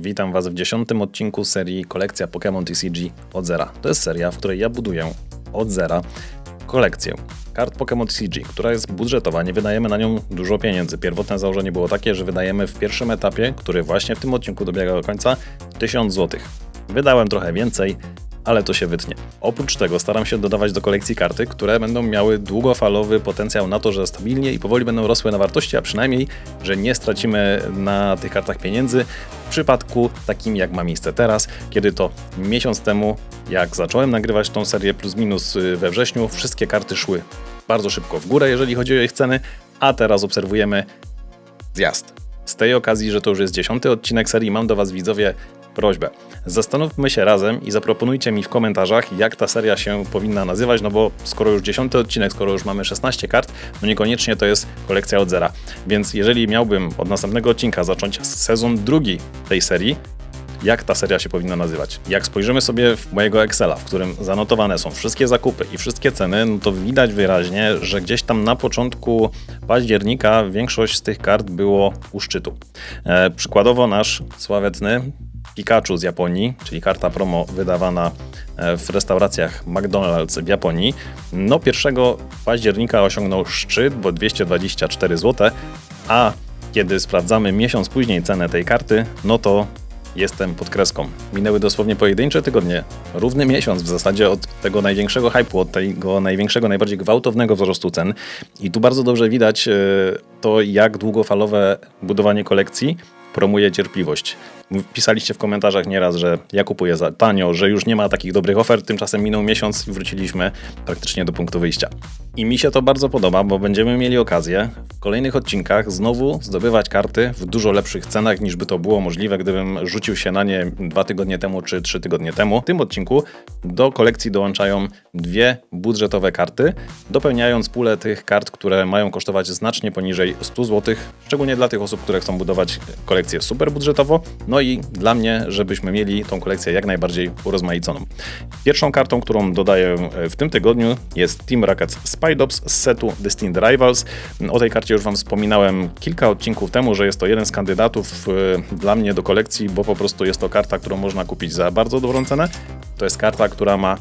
Witam Was w dziesiątym odcinku serii Kolekcja Pokémon TCG od zera. To jest seria, w której ja buduję od zera kolekcję kart Pokémon TCG, która jest budżetowa, nie wydajemy na nią dużo pieniędzy. Pierwotne założenie było takie, że wydajemy w pierwszym etapie, który właśnie w tym odcinku dobiega do końca, 1000 zł. Wydałem trochę więcej, ale to się wytnie. Oprócz tego staram się dodawać do kolekcji karty, które będą miały długofalowy potencjał na to, że stabilnie i powoli będą rosły na wartości, a przynajmniej, że nie stracimy na tych kartach pieniędzy w przypadku takim jak ma miejsce teraz, kiedy to miesiąc temu, jak zacząłem nagrywać tą serię plus minus y, we wrześniu, wszystkie karty szły bardzo szybko w górę, jeżeli chodzi o ich ceny, a teraz obserwujemy zjazd. Z tej okazji, że to już jest dziesiąty odcinek serii, mam do Was widzowie prośbę. Zastanówmy się razem i zaproponujcie mi w komentarzach, jak ta seria się powinna nazywać, no bo skoro już dziesiąty odcinek, skoro już mamy 16 kart, no niekoniecznie to jest kolekcja od zera. Więc jeżeli miałbym od następnego odcinka zacząć sezon drugi tej serii, jak ta seria się powinna nazywać. Jak spojrzymy sobie w mojego Excela, w którym zanotowane są wszystkie zakupy i wszystkie ceny, no to widać wyraźnie, że gdzieś tam na początku października większość z tych kart było u szczytu. E, przykładowo nasz sławetny Pikachu z Japonii, czyli karta promo wydawana e, w restauracjach McDonald's w Japonii, no 1 października osiągnął szczyt, bo 224 zł, a kiedy sprawdzamy miesiąc później cenę tej karty, no to jestem pod kreską. Minęły dosłownie pojedyncze tygodnie, równy miesiąc w zasadzie od tego największego hypu, od tego największego, najbardziej gwałtownego wzrostu cen. I tu bardzo dobrze widać e, to, jak długofalowe budowanie kolekcji promuje cierpliwość. Pisaliście w komentarzach nieraz, że ja kupuję za tanio, że już nie ma takich dobrych ofert, tymczasem minął miesiąc i wróciliśmy praktycznie do punktu wyjścia. I mi się to bardzo podoba, bo będziemy mieli okazję w kolejnych odcinkach znowu zdobywać karty w dużo lepszych cenach niż by to było możliwe, gdybym rzucił się na nie dwa tygodnie temu czy trzy tygodnie temu. W tym odcinku do kolekcji dołączają dwie budżetowe karty, dopełniając pulę tych kart, które mają kosztować znacznie poniżej 100 zł, szczególnie dla tych osób, które chcą budować kolekcję super budżetowo. No i dla mnie, żebyśmy mieli tą kolekcję jak najbardziej urozmaiconą. Pierwszą kartą, którą dodaję w tym tygodniu jest Team Rockets Spydops z setu Destined Rivals. O tej karcie już Wam wspominałem kilka odcinków temu, że jest to jeden z kandydatów e, dla mnie do kolekcji, bo po prostu jest to karta, którą można kupić za bardzo dobrą cenę. To jest karta, która ma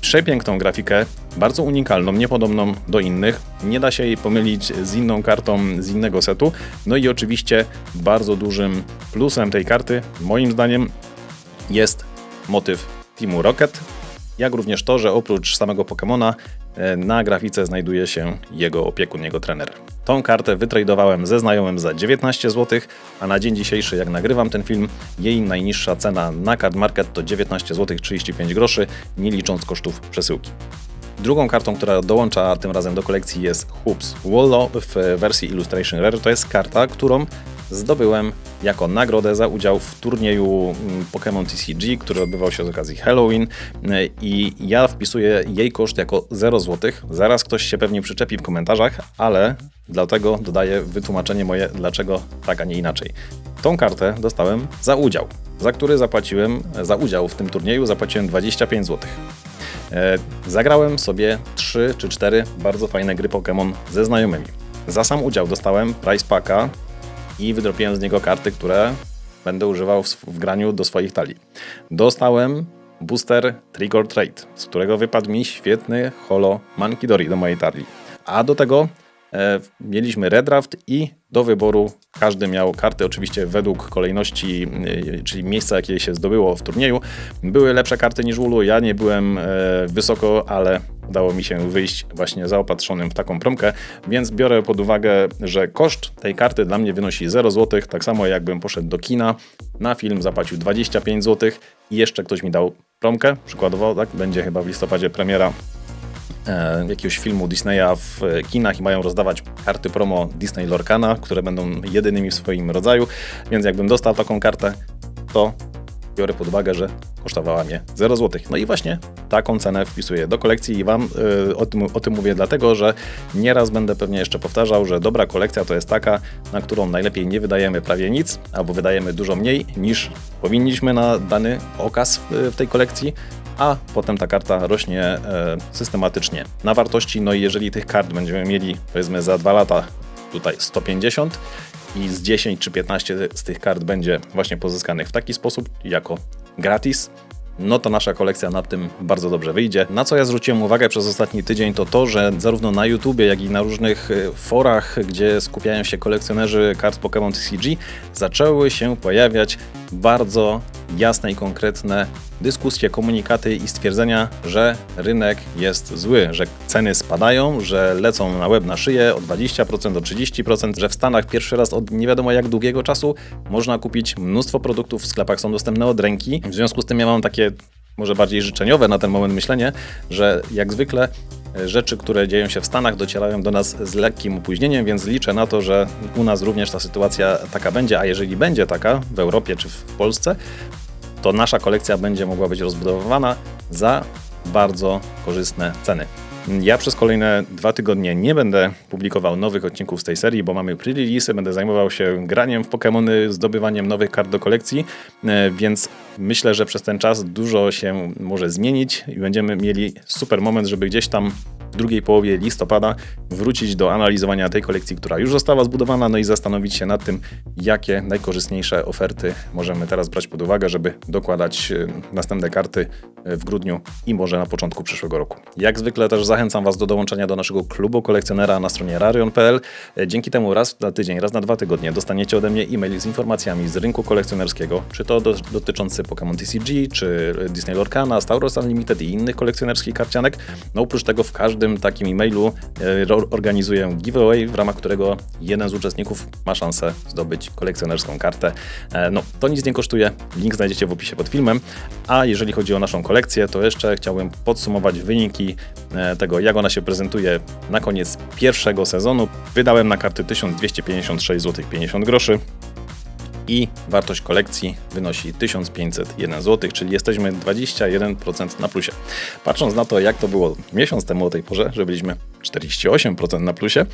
przepiękną grafikę, bardzo unikalną, niepodobną do innych. Nie da się jej pomylić z inną kartą z innego setu. No i oczywiście bardzo dużym plusem tej karty, moim zdaniem, jest motyw Teamu Rocket, jak również to, że oprócz samego Pokémona na grafice znajduje się jego opiekun, jego trener. Tą kartę wytradowałem ze znajomym za 19 zł, a na dzień dzisiejszy, jak nagrywam ten film, jej najniższa cena na Card Market to 19 zł 35 groszy, nie licząc kosztów przesyłki. Drugą kartą, która dołącza tym razem do kolekcji jest Hoops Wallo w wersji Illustration Rare. To jest karta, którą zdobyłem jako nagrodę za udział w turnieju mm, Pokémon TCG, który odbywał się z okazji Halloween i ja wpisuję jej koszt jako 0 zł. Zaraz ktoś się pewnie przyczepi w komentarzach, ale dlatego dodaję wytłumaczenie moje, dlaczego tak, a nie inaczej. Tą kartę dostałem za udział, za który zapłaciłem, za udział w tym turnieju zapłaciłem 25 zł. E, zagrałem sobie 3 czy 4 bardzo fajne gry Pokémon ze znajomymi. Za sam udział dostałem price packa i wydropiłem z niego karty, które będę używał w, w graniu do swoich talii. Dostałem booster Trigger Trade, z którego wypadł mi świetny holo Mankidori do mojej talii. A do tego mieliśmy redraft i do wyboru każdy miał karty. Oczywiście według kolejności, e, czyli miejsca jakie się zdobyło w turnieju. Były lepsze karty niż Ulu, ja nie byłem e, wysoko, ale udało mi się wyjść właśnie zaopatrzonym w taką promkę, więc biorę pod uwagę, że koszt tej karty dla mnie wynosi 0 zł, tak samo jakbym poszedł do kina, na film zapłacił 25 zł i jeszcze ktoś mi dał promkę, przykładowo, tak, będzie chyba w listopadzie premiera. e, jakiegoś filmu Disneya w kinach i mają rozdawać karty promo Disney Lorcana, które będą jedynymi w swoim rodzaju, więc jakbym dostał taką kartę, to biorę pod uwagę, że kosztowała mnie 0 zł. No i właśnie taką cenę wpisuję do kolekcji i Wam yy, o, tym, o tym mówię dlatego, że nieraz będę pewnie jeszcze powtarzał, że dobra kolekcja to jest taka, na którą najlepiej nie wydajemy prawie nic, albo wydajemy dużo mniej niż powinniśmy na dany okaz w tej kolekcji, a potem ta karta rośnie e, systematycznie na wartości. No i jeżeli tych kart będziemy mieli powiedzmy za dwa lata tutaj 150, i z 10 czy 15 z tych kart będzie właśnie pozyskanych w taki sposób, jako gratis, no to nasza kolekcja na tym bardzo dobrze wyjdzie. Na co ja zwróciłem uwagę przez ostatni tydzień, to to, że zarówno na YouTubie, jak i na różnych y, forach, gdzie skupiają się kolekcjonerzy kart Pokémon TCG, zaczęły się pojawiać bardzo jasne i konkretne dyskusje, komunikaty i stwierdzenia, że rynek jest zły, że ceny spadają, że lecą na web na szyję o 20%, o 30%, że w Stanach pierwszy raz od nie wiadomo jak długiego czasu można kupić mnóstwo produktów w sklepach, są dostępne od ręki. W związku z tym ja mam takie może bardziej życzeniowe na ten moment myślenie, że jak zwykle e, rzeczy, które dzieją się w Stanach, docierają do nas z lekkim opóźnieniem, więc liczę na to, że u nas również ta sytuacja taka będzie, a jeżeli będzie taka w Europie czy w Polsce, to nasza kolekcja będzie mogła być rozbudowywana za bardzo korzystne ceny. Ja przez kolejne dwa tygodnie nie będę publikował nowych odcinków z tej serii, bo mamy pre-release, będę zajmował się graniem w Pokémony, zdobywaniem nowych kart do kolekcji, e, więc myślę, że przez ten czas dużo się może zmienić i będziemy mieli super moment, żeby gdzieś tam drugiej połowie listopada wrócić do analizowania tej kolekcji, która już została zbudowana, no i zastanowić się nad tym, jakie najkorzystniejsze oferty możemy teraz brać pod uwagę, żeby dokładać e, następne karty e, w grudniu i może na początku przyszłego roku. Jak zwykle też zachęcam Was do dołączenia do naszego klubu kolekcjonera na stronie rarion.pl. E, Dzięki temu raz na tydzień, raz na dwa tygodnie dostaniecie ode mnie e-mail z informacjami z rynku kolekcjonerskiego, czy to do, dotyczący Pokémon TCG, czy Disney Lorcana, Star Wars Unlimited i innych kolekcjonerskich karcianek. No oprócz tego w każdym takim e-mailu e, organizuję giveaway, w ramach którego jeden z uczestników ma szansę zdobyć kolekcjonerską kartę. E, No, to nic nie kosztuje, link znajdziecie w opisie pod filmem. A jeżeli chodzi o naszą kolekcję, to jeszcze chciałbym podsumować wyniki e, tego, jak ona się prezentuje na koniec pierwszego sezonu. Wydałem na karty 1256 zł 50 groszy i wartość kolekcji wynosi 1501 zł, czyli jesteśmy 21% na plusie. Patrząc na to, jak to było miesiąc temu o tej porze, że byliśmy 48% na plusie,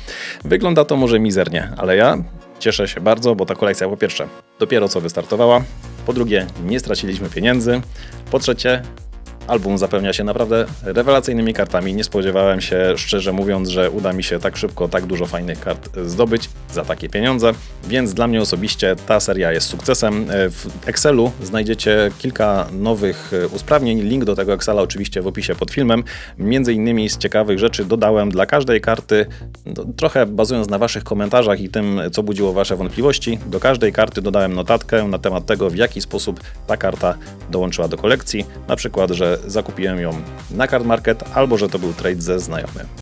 wygląda to może mizernie, ale ja cieszę się bardzo, bo ta kolekcja po pierwsze dopiero co wystartowała, po drugie nie straciliśmy pieniędzy, po trzecie Album zapełnia się naprawdę rewelacyjnymi kartami. Nie spodziewałem się, szczerze mówiąc, że uda mi się tak szybko tak dużo fajnych kart zdobyć za takie pieniądze, więc dla mnie osobiście ta seria jest sukcesem. W Excelu znajdziecie kilka nowych usprawnień. Link do tego Excela oczywiście w opisie pod filmem. Między innymi z ciekawych rzeczy dodałem dla każdej karty, no, trochę bazując na Waszych komentarzach i tym, co budziło Wasze wątpliwości, do każdej karty dodałem notatkę na temat tego, w jaki sposób ta karta dołączyła do kolekcji. Na przykład, zakupiłem ją na Card Market albo że to był trade ze znajomym.